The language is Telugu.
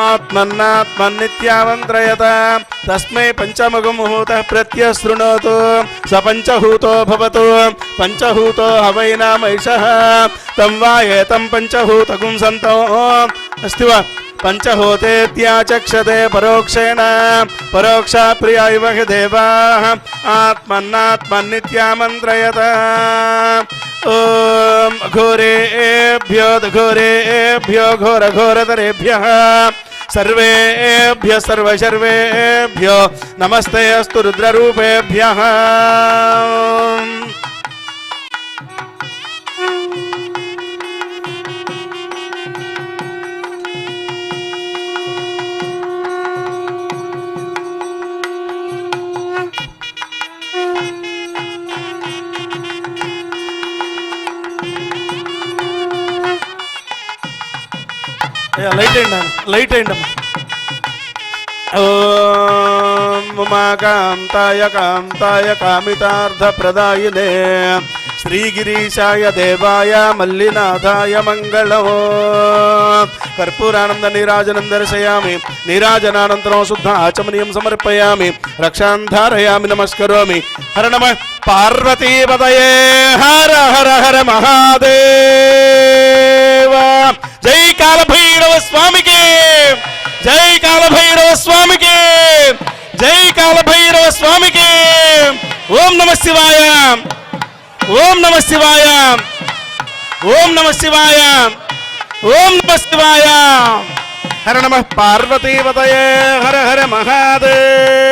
ఆత్మన్నాత్మన్నిత్యావంత్రయత తస్మై పంచముఖముహూత ప్రత్యశృణోతు స పంచహూతో భవతు పంచహూతో హవైనామైష తం వా ఏతం పంచహూతగుం సంతో అస్తి వా పంచహూతేత్యాచక్షతే పరోక్షేణ పరోక్షా ప్రియ ఇవ హి దేవా ఆత్మన్నాత్మన్నిత్యామంత్రయత ఓ घोरेभ्यो घोरेभ्यो घोरघोरतरेभ्यः सर्वेभ्य सर्वशर्वेभ्यो नमस्ते अस्तु रुद्ररूपेभ्यः। లైట్ అయ్యండి లైట్ అయ్యండి ఓం ఉమాకాంతాయ కాంతాయ కామితార్థప్రదాయినే శ్రీగిరీశాయ దేవాయ మల్లినాథాయ మంగళో. కర్పూరానంద నీరాజనం దర్శయామి నీరాజనానంతరం శుద్ధ ఆచమనీయం సమర్పయామి రక్షాంధారయామి నమస్కరోమి. హర నమ పార్వతీపదయే హర హర హర మహాదేవ. కాలభైరవ స్వామికి ఓం నమ శివాయ ఓం నమ శివాయ ఓం నమ శివాయ ఓం నమ శివాయ హర నమ పార్వతీపతయే హర హర మహాదేవ